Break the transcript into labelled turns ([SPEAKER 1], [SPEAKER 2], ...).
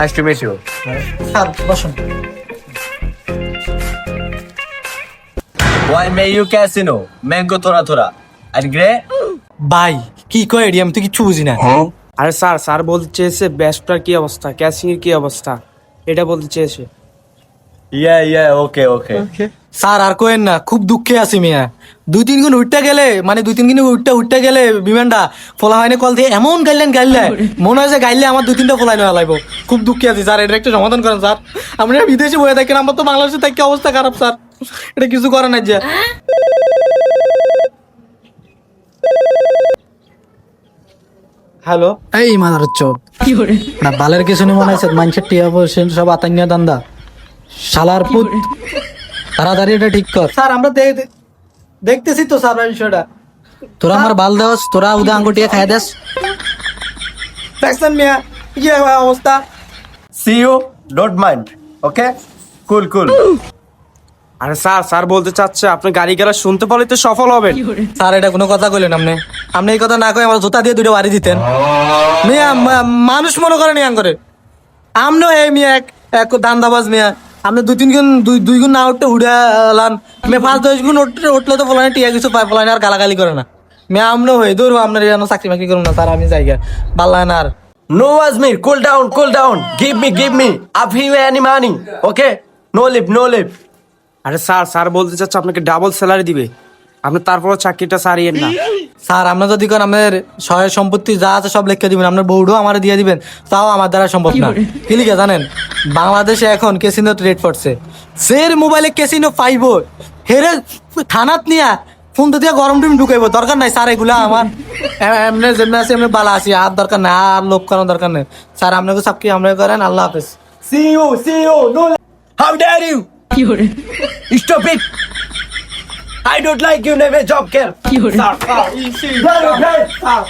[SPEAKER 1] Nice to meet you
[SPEAKER 2] sir বসুন।
[SPEAKER 1] Why may you casino? Mango thora thora. And grey?
[SPEAKER 2] ভাই কি কয় এডি? আমি তো কিছু বুঝি না।
[SPEAKER 3] আরে স্যার স্যার বলতে চেয়েছে ব্যাস্টার কি অবস্থা? ক্যাশিং এর কি অবস্থা? এটা বলতে চেয়েছে।
[SPEAKER 1] Yeah, yeah, okay, okay.
[SPEAKER 2] Sir আর কোয়েন না খুব দুঃখে আছি মিয়া। দুই তিন গুণ উঠতে গেলে মানে দুই তিন দিন উঠতে উঠতে গেলে বিমানটা ফোলা হয়নি কল দিয়ে এমন গাইলেন গাইলে মনে হয় যে গাইলে আমার দুই তিনটা ফোলাই নেওয়া লাগবো। খুব দুঃখে আছি স্যার এটা একটা সমাধান করেন স্যার আমরা বিদেশে বয়ে থাকেন আমার তো বাংলাদেশে থাকি অবস্থা খারাপ স্যার এটা কিছু করে না যে। হ্যালো
[SPEAKER 4] এই মাদার চোখ। না বালের কিছু নেই মনে আছে মানুষের টিয়া সব আতাঙ্গা দান্দা। শালার পুত। তাড়াতাড়ি এটা ঠিক কর।
[SPEAKER 2] স্যার আমরা দেখতেছি তো স্যার বিষয়টা।
[SPEAKER 4] তোরা আমার বাল দেওয়াস তোরা উদা আঙ্গুটিয়া খাই দেস।
[SPEAKER 2] দেখছেন মিয়া কি অবস্থা?
[SPEAKER 1] See you. Don't mind. Okay? Cool, cool.
[SPEAKER 3] আরে স্যার স্যার বলতে চাচ্ছে আপনি গাড়ি গেলা শুনতে পারলে তো সফল হবেন।
[SPEAKER 2] স্যার এটা কোনো কথা কইলেন আপনি। আপনি এই কথা না কই আমার জুতা দিয়ে দুটো বাড়ি দিতেন। মিয়া মানুষ মনে করেন ইয়াং করে আমনো এই মিয়া এক এক দান্দাবাজ মিয়া। আপনি দুই তিন গুণ দুই দুই গুণ না উঠতে উড়ালান মেয়ে পাঁচ দশ গুণ উঠতে উঠলে তো ফলানি টিয়া কিছু পায় ফলানি আর গালাগালি করে না। মে আমরা হয়ে দূর আপনার যেন চাকরি বাকরি করুন না স্যার আমি জায়গা পাল্লা না আর।
[SPEAKER 1] No Ajmer cool down cool down give me give me here any money okay no leave no leave
[SPEAKER 3] আরে স্যার স্যার বলতে চাচ্ছে আপনাকে ডাবল স্যালারি দিবে? আপনি তারপরও চাকরিটা সারিয়েন না
[SPEAKER 2] স্যার আপনার যদি কোন আমাদের সহায় সম্পত্তি যা আছে সব লিখে দিবেন আপনার বউডও আমার দিয়ে দিবেন তাও আমার দ্বারা সম্ভব না কি লিখে জানেন বাংলাদেশে এখন কেসিনো রেট পড়ছে সের মোবাইলে কেসিনো পাইব হেরে থানাত নিয়া ফোন তো দিয়ে গরম টিম ঢুকাইব দরকার নাই স্যার এগুলা আমার এমনি যেমনি আছে এমনি বালা আছি আর দরকার নাই আর লোভ করার দরকার নেই স্যার আপনাকে সব কি আমরা করেন আল্লাহ হাফেজ
[SPEAKER 1] See you, see you. No. How dare you? Stop it. I don't like you, never job care. Sir, sir, sir, okay? Sir,